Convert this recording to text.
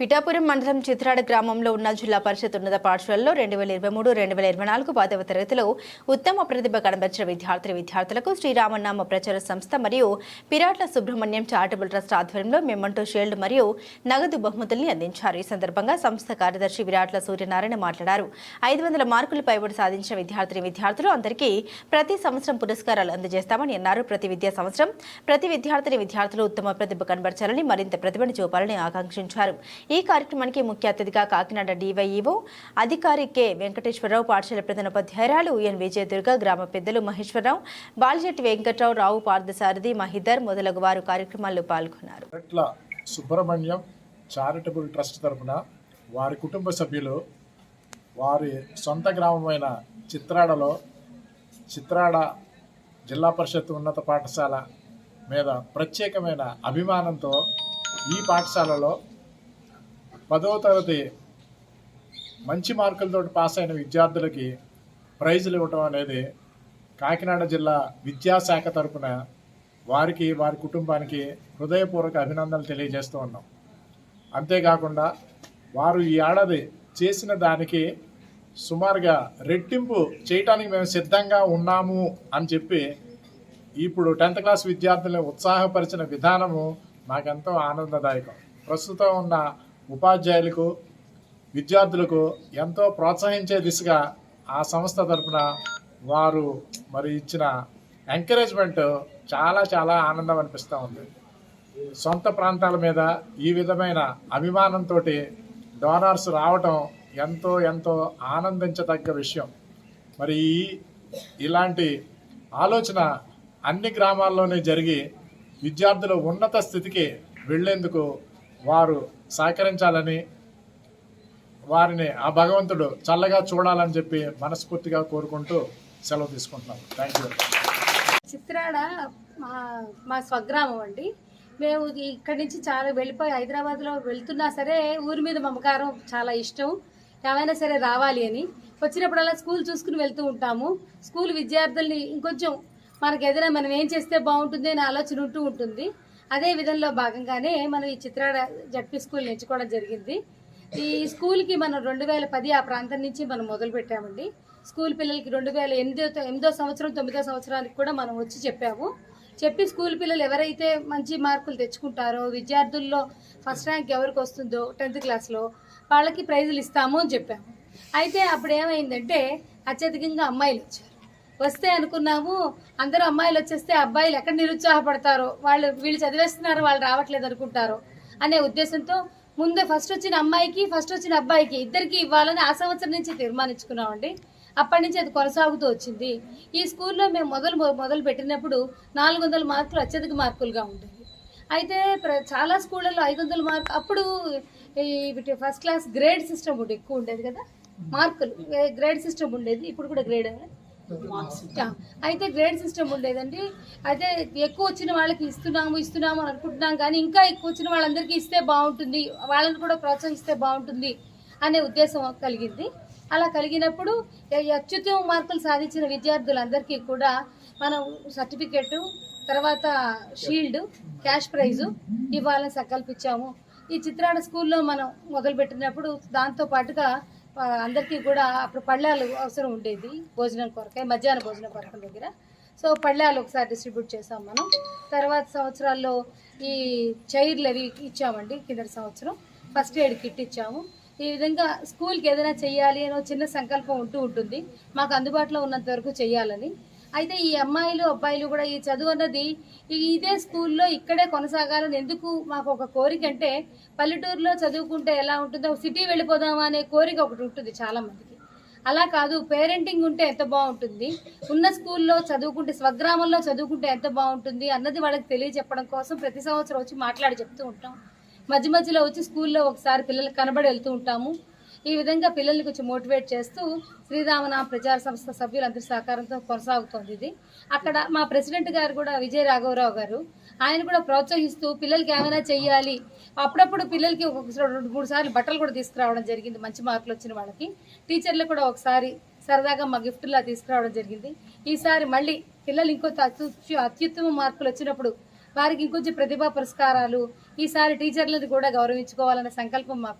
పిఠాపురం మండలం చిత్రాడ గ్రామంలో ఉన్న జిల్లా పరిషత్ ఉన్నత పాఠశాలలో రెండు వేల ఇరవై మూడు రెండు వేల ఇరవై నాలుగు పదవ తరగతిలో ఉత్తమ ప్రతిభ కనబరిచిన విద్యార్థి విద్యార్థులకు శ్రీరామనామ ప్రచార సంస్థ మరియు పిరాట్ల సుబ్రహ్మణ్యం చారిటబుల్ ట్రస్ట్ ఆధ్వర్యంలో మెమంటో షీల్డ్ మరియు నగదు బహుమతుల్ని అందించారు. ఈ సందర్భంగా సంస్థ కార్యదర్శి విరాట్ల సూర్యనారాయణ మాట్లాడారు. ఐదు వందల మార్కులు పైబడి సాధించిన విద్యార్థిని విద్యార్థులు అందరికీ ప్రతి సంవత్సరం పురస్కారాలు అందజేస్తామని అన్నారు. ప్రతి విద్యా సంవత్సరం ప్రతి విద్యార్థిని విద్యార్థులు ఉత్తమ ప్రతిభ కనబరచాలని మరింత ప్రతిభను చూపాలని ఆకాంక్షించారు. ఈ కార్యక్రమానికి ముఖ్య అతిథిగా కాకినాడ డివైఈఓ అధికారి కె వెంకటేశ్వరరావు పాఠశాల ప్రధానోపాధ్యాయురాలు ఎన్ విజయదుర్గ గ్రామ పెద్దలు మహేశ్వరరావు బాలిశెట్టి వెంకట్రావు రావు పార్థసారథి మహిదర్ మొదలగు వారు కార్యక్రమాల్లో పాల్గొన్నారు. సుబ్రహ్మణ్యం చారిటబుల్ ట్రస్ట్ తరపున వారి కుటుంబ సభ్యులు వారి సొంత గ్రామమైన చిత్రాడలో చిత్రాడ జిల్లా పరిషత్ ఉన్నత పాఠశాల మీద ప్రత్యేకమైన అభిమానంతో ఈ పాఠశాలలో పదవ తరగతి మంచి మార్కులతో పాస్ అయిన విద్యార్థులకి ప్రైజులు ఇవ్వటం అనేది కాకినాడ జిల్లా విద్యాశాఖ తరపున వారికి వారి కుటుంబానికి హృదయపూర్వక అభినందనలు తెలియజేస్తూ ఉన్నాం. అంతేకాకుండా వారు ఈ ఏడాది చేసిన దానికి సుమారుగా రెట్టింపు చేయటానికి మేము సిద్ధంగా ఉన్నాము అని చెప్పి ఇప్పుడు టెన్త్ క్లాస్ విద్యార్థులను ఉత్సాహపరిచిన విధానము నాకెంతో ఆనందదాయకం. ప్రస్తుతం ఉన్న ఉపాధ్యాయులకు విద్యార్థులకు ఎంతో ప్రోత్సహించే దిశగా ఆ సంస్థ తరపున వారు మరి ఇచ్చిన ఎంకరేజ్మెంట్ చాలా చాలా ఆనందం అనిపిస్తూ ఉంది. సొంత ప్రాంతాల మీద ఈ విధమైన అభిమానంతో డోనార్స్ రావటం ఎంతో ఎంతో ఆనందించదగ్గ విషయం. మరి ఈ ఇలాంటి ఆలోచన అన్ని గ్రామాల్లోనే జరిగి విద్యార్థులు ఉన్నత స్థితికి వెళ్ళేందుకు వారు సహకరించాలని వారిని ఆ భగవంతుడు చల్లగా చూడాలని చెప్పి మనస్ఫూర్తిగా కోరుకుంటూ సెలవు తీసుకుంటున్నాను థ్యాంక్ యూ చిత్రాడ మా మా స్వగ్రామం అండి. మేము ఇక్కడి నుంచి చాలా వెళ్ళిపోయి హైదరాబాద్లో వెళ్తున్నా సరే ఊరి మీద మమకారం చాలా ఇష్టం. ఏమైనా సరే రావాలి అని. వచ్చినప్పుడల్లా స్కూల్ చూసుకుని వెళ్తూ ఉంటాము. స్కూల్ విద్యార్థుల్ని ఇంకొంచెం మనకి ఏదైనా మనం ఏం చేస్తే బాగుంటుంది అనే ఆలోచన ఉంటూ ఉంటుంది. అదే విధంలో భాగంగానే మనం ఈ చిత్రాడ జడ్పీ స్కూల్ ఎంచుకోవడం జరిగింది. ఈ స్కూల్కి మనం రెండు వేల పది ఆ ప్రాంతం నుంచి మనం మొదలు పెట్టామండి. స్కూల్ పిల్లలకి రెండు వేల ఎనిమిదో ఎనిమిదో సంవత్సరం తొమ్మిదో సంవత్సరానికి కూడా మనం వచ్చి చెప్పాము. చెప్పి స్కూల్ పిల్లలు ఎవరైతే మంచి మార్కులు తెచ్చుకుంటారో విద్యార్థుల్లో ఫస్ట్ ర్యాంక్ ఎవరికి వస్తుందో టెన్త్ క్లాస్లో వాళ్ళకి ప్రైజులు ఇస్తాము అని చెప్పాము. అయితే అప్పుడు ఏమైందంటే అత్యధికంగా అమ్మాయిలు వచ్చారు. వస్తే అనుకున్నాము అందరూ అమ్మాయిలు వచ్చేస్తే అబ్బాయిలు ఎక్కడ నిరుత్సాహపడతారో వాళ్ళు వీళ్ళు చదివేస్తున్నారు వాళ్ళు రావట్లేదు అనుకుంటారు అనే ఉద్దేశంతో ముందే ఫస్ట్ వచ్చిన అమ్మాయికి ఫస్ట్ వచ్చిన అబ్బాయికి ఇద్దరికి ఇవ్వాలని ఆ సంవత్సరం నుంచి తీర్మానించుకున్నామండి. అప్పటి నుంచి అది కొనసాగుతూ వచ్చింది. ఈ స్కూల్లో మేము మొదలు మొదలు పెట్టినప్పుడు నాలుగు వందల మార్కులు అత్యధిక మార్కులుగా ఉండేవి. అయితే ప్ర- చాలా స్కూళ్ళల్లో ఐదు వందల మార్కు అప్పుడు ఈ ఫస్ట్ క్లాస్ గ్రేడ్ సిస్టమ్ ఉండే ఎక్కువ ఉండేది కదా మార్కులు గ్రేడ్ సిస్టమ్ ఉండేది ఇప్పుడు కూడా గ్రేడ్ అయితే గ్రేడ్ సిస్టమ్ ఉండేదండి. అయితే ఎక్కువ వచ్చిన వాళ్ళకి ఇస్తున్నాము ఇస్తున్నాము అని అనుకుంటున్నాం కానీ ఇంకా ఎక్కువ వచ్చిన వాళ్ళందరికీ ఇస్తే బాగుంటుంది వాళ్ళని కూడా ప్రోత్సహిస్తే బాగుంటుంది అనే ఉద్దేశం కలిగింది. అలా కలిగినప్పుడు అత్యుత్తమ మార్కులు సాధించిన విద్యార్థులందరికీ కూడా మనం సర్టిఫికెట్ తర్వాత షీల్డ్ క్యాష్ ప్రైజు ఇవ్వాలని సంకల్పించాము. ఈ చిత్రాడ స్కూల్లో మనం మొదలుపెట్టినప్పుడు దాంతో పాటుగా అందరికీ కూడా అప్పుడు పళ్ళాలు అవసరం ఉండేది భోజనం కొరకై మధ్యాహ్న భోజన పథకం దగ్గర. సో పళ్ళాలు ఒకసారి డిస్ట్రిబ్యూట్ చేసాం మనం. తర్వాత సంవత్సరాల్లో ఈ చైర్లు అవి ఇచ్చామండి కిందటి సంవత్సరం. ఫస్ట్ ఎయిడ్ కిట్ ఇచ్చాము. ఈ విధంగా స్కూల్కి ఏదైనా చెయ్యాలి అని చిన్న సంకల్పం ఉంటూ ఉంటుంది. మాకు అందుబాటులో ఉన్నంత వరకు చెయ్యాలని. అయితే ఈ అమ్మాయిలు అబ్బాయిలు కూడా ఈ చదువు అన్నది ఇదే స్కూల్లో ఇక్కడే కొనసాగాలని ఎందుకు మాకు ఒక కోరిక అంటే పల్లెటూరులో చదువుకుంటే ఎలా ఉంటుందో సిటీ వెళ్ళిపోదామా అనే కోరిక ఒకటి ఉంటుంది చాలా మందికి. అలా కాదు పేరెంటింగ్ ఉంటే ఎంత బాగుంటుంది ఉన్న స్కూల్లో చదువుకుంటే స్వగ్రామంలో చదువుకుంటే ఎంత బాగుంటుంది అన్నది వాళ్ళకి తెలియజెప్పడం కోసం ప్రతి సంవత్సరం వచ్చి మాట్లాడి చెప్తూ ఉంటాం. మధ్య మధ్యలో వచ్చి స్కూల్లో ఒకసారి పిల్లలకు కనబడి వెళ్తూ ఉంటాము. ఈ విధంగా పిల్లల్ని కొంచెం మోటివేట్ చేస్తూ శ్రీరామనామ ప్రచార సంస్థ సభ్యులందరి సహకారంతో కొనసాగుతోంది ఇది. అక్కడ మా ప్రెసిడెంట్ గారు కూడా విజయ రాఘవరావు గారు. ఆయన కూడా ప్రోత్సహిస్తూ పిల్లలకి ఏమైనా చెయ్యాలి. అప్పుడప్పుడు పిల్లలకి ఒక్కొక్కసారి రెండు మూడు సార్లు బట్టలు కూడా తీసుకురావడం జరిగింది. మంచి మార్కులు వచ్చిన వాళ్ళకి. టీచర్లు కూడా ఒకసారి సరదాగా మా గిఫ్ట్లా తీసుకురావడం జరిగింది. ఈసారి మళ్ళీ పిల్లలు ఇంకొంత అత్యు అత్యుత్తమ మార్కులు వచ్చినప్పుడు వారికి ఇంకొంచెం ప్రతిభా పురస్కారాలు ఈసారి టీచర్లను కూడా గౌరవించుకోవాలనే సంకల్పం మాకు